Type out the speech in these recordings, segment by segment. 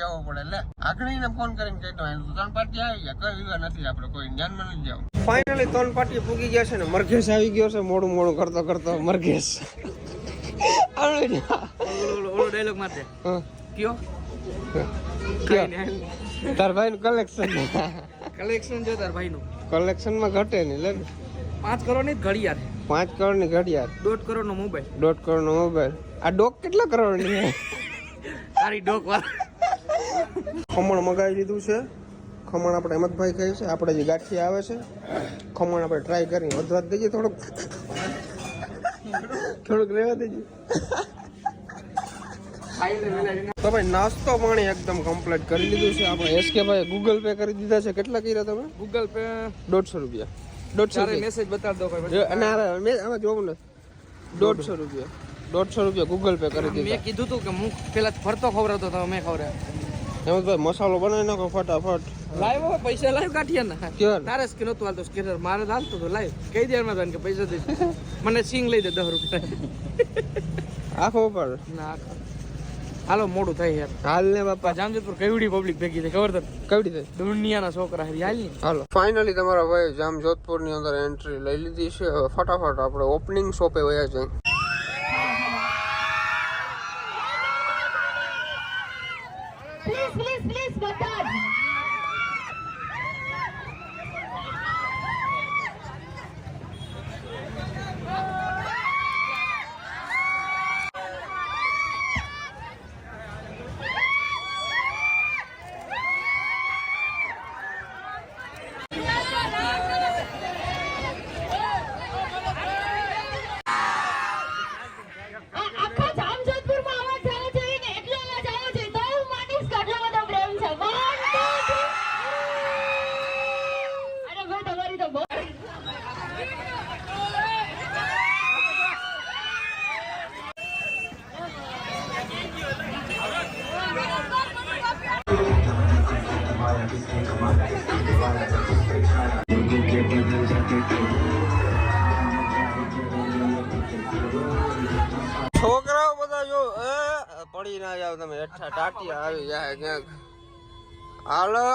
જવું પડે એટલે આખડીને ફોન કરીને કહેતો તો ત્રણ પાટી આવી ગયા કઈ વિવાહ નથી આપણે કોઈ ધ્યાનમાં નથી જવું. ફાઇનલી ત્રણ પાટી પૂગી ગયા છે ને મરઘેશ આવી ગયો છે મોડું મોડું કરતો કરતો મરઘેશ? ઓલો ડાયલોગ મારતે કયો? કયો? તાર ભાઈ નું કલેક્શન કલેક્શન જો તાર ભાઈનું. કલેક્શનમાં ઘટે નહીં લે. પાંચ કરોડની ઘડિયાળ. પાંચ કરોડની ઘડિયાળ. દોઢ કરોડ નો મોબાઈલ દોઢ કરોડ નો મોબાઈલ આ ડોક કેટલા કરોડની છે? તારી ડોક વાર ખમણ મગાવી લીધું છે. ખમણ આપણે હેમંતભાઈ કહે છે. આપણે જે ગાંઠી આવે છે ખમણ આપણે ટ્રાય કરી વધવા દઈએ થોડુંક. થોડુંક રહેવા દઈએ તો ભાઈ નાસ્તો પાણી એકદમ કમ્પ્લીટ કરી લીધું છે. આપણે એસકે ભાઈ ગૂગલ પે કરી દીધા છે. કેટલા કર્યા તમે? ગૂગલ પે દોઢસો રૂપિયા. દોઢસો મેસેજ બતાવી દો ભાઈ અને મેં આમાં જોવું ને. દોઢસો રૂપિયા. દોઢસો રૂપિયા ગૂગલ પે કરી દીધા. મેં કીધું તું કે હું પેલા ફરતો ખવડાવતો હતો મેં ખવડાવ્યો. હેમંતભાઈ મસાલો બનાવી નાખો ફટાફટ. લાઈવ હવે પૈસા લાઈવ કાઢીએ ને તારે સ્કીન હતું હાલતો સ્કેનર મારે હાલતો હતું લાઈવ કઈ દે એમાં તને કે પૈસા દઈશ. મને સિંગ લઈ દે દસ રૂપિયા. આખો ઉપર? ના હાલો મોડું થાય યાર. હાલ ને બાપા. જામજોધપુર કેવડી પબ્લિક ભેગી થઈ. ખબર તને? કેવડી થઈ. દુનિયાના છોકરા છે હાલ ને હાલો. ફાઇનલી તમારા ભાઈ જામ જોધપુરની અંદર એન્ટ્રી લઈ લીધી છે. ફટાફટ આપણે ઓપનિંગ શોપે વયા જઈએ. Please, please, છોકરાઓ બધા જો પડી ના જાવ તમે, હેઠા ટાટી આવી જાય ક્યાંક. હાલો.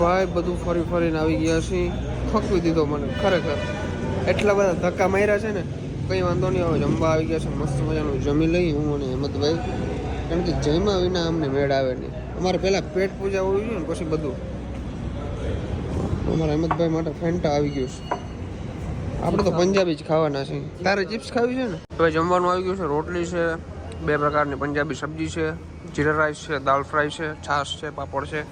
ભાઈ, બધું ફરી ફરીને આવી ગયા છે થકવી દીધો મને, ખરેખર. એટલા બધા ધક્કા માર્યા છે ને, કઈ વાંધો નહીં આવે, જમવા આવી ગયા છે, મસ્ત મજાનું જમી લઈ, હું અને હેમંતભાઈ. કારણ કે જયમાં વિના અમને મેળ આવે નહીં. અમારે પહેલાં પેટ પૂજા હોવી જોઈએ ને પછી બધું. અમારા અહેમદભાઈ માટે ફેન્ટા આવી ગયું છે. આપણે તો પંજાબી જ ખાવાના છે તારે ચિપ્સ ખાવી છે ને? હવે જમવાનું આવી ગયું છે. રોટલી છે બે પ્રકારની પંજાબી સબ્જી છે જીરા રાઈસ છે દાલ ફ્રાય છે છાશ છે પાપડ છે.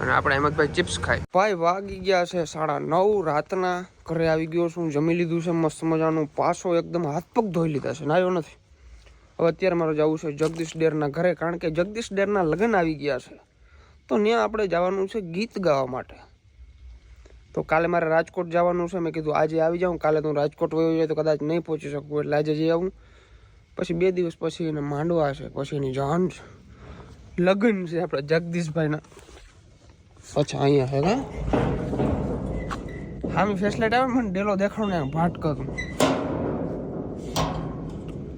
અને આપણે અહેમદભાઈ ચિપ્સ ખાય ભાઈ વાગી ગયા છે સાડા નવ. રાતના ઘરે આવી ગયો છું. જમી લીધું છે. મસ્ત મજાનું પાછો એકદમ હાથ પગ ધોઈ લીધા છે. નાયો નથી. હવે અત્યારે મારે જવું છે જગદીશ ડેરના ઘરે, કારણ કે જગદીશ ડેરના લગ્ન આવી ગયા છે. તો ત્યાં આપણે જવાનું છે ગીત ગાવા માટે. તો કાલે મારે રાજકોટ જવાનું છે, મેં કીધું આજે આવી જાઉં, કાલે તું હું રાજકોટ વયો જાય તો કદાચ નહીં પહોંચી શકું, એટલે આજે જઈ આવું. પછી બે દિવસ પછી એને માંડવા છે, પછી એની જાન છે. લગ્ન છે આપણે જગદીશભાઈના. અચ્છા, અહીંયા છે હા મેં ફેસલેટ આવે મને, ડેલો દેખાડો ને ભાટ કરું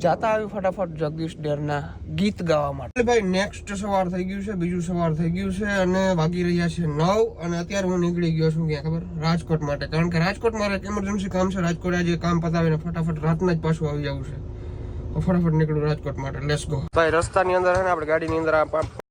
જાતા આવ્યું ફટાફટ જગદીશ ડેરના ગીત ગાવા માટે. ભાઈ નેક્સ્ટ સવાર થઈ ગયું છે બીજું સવાર થઈ ગયું છે અને વાગી રહ્યા છે નવ અને અત્યારે હું નીકળી ગયો છું ક્યાં ખબર? રાજકોટ માટે. કારણ કે રાજકોટ મારે એક ઇમરજન્સી કામ છે. રાજકોટ આજે કામ પતાવીને ફટાફટ રાતના જ પાછું આવી જવું છે. ફટાફટ નીકળું રાજકોટ માટે. લેસ ગો ભાઈ રસ્તાની અંદર છે ને આપણે ગાડીની અંદર આ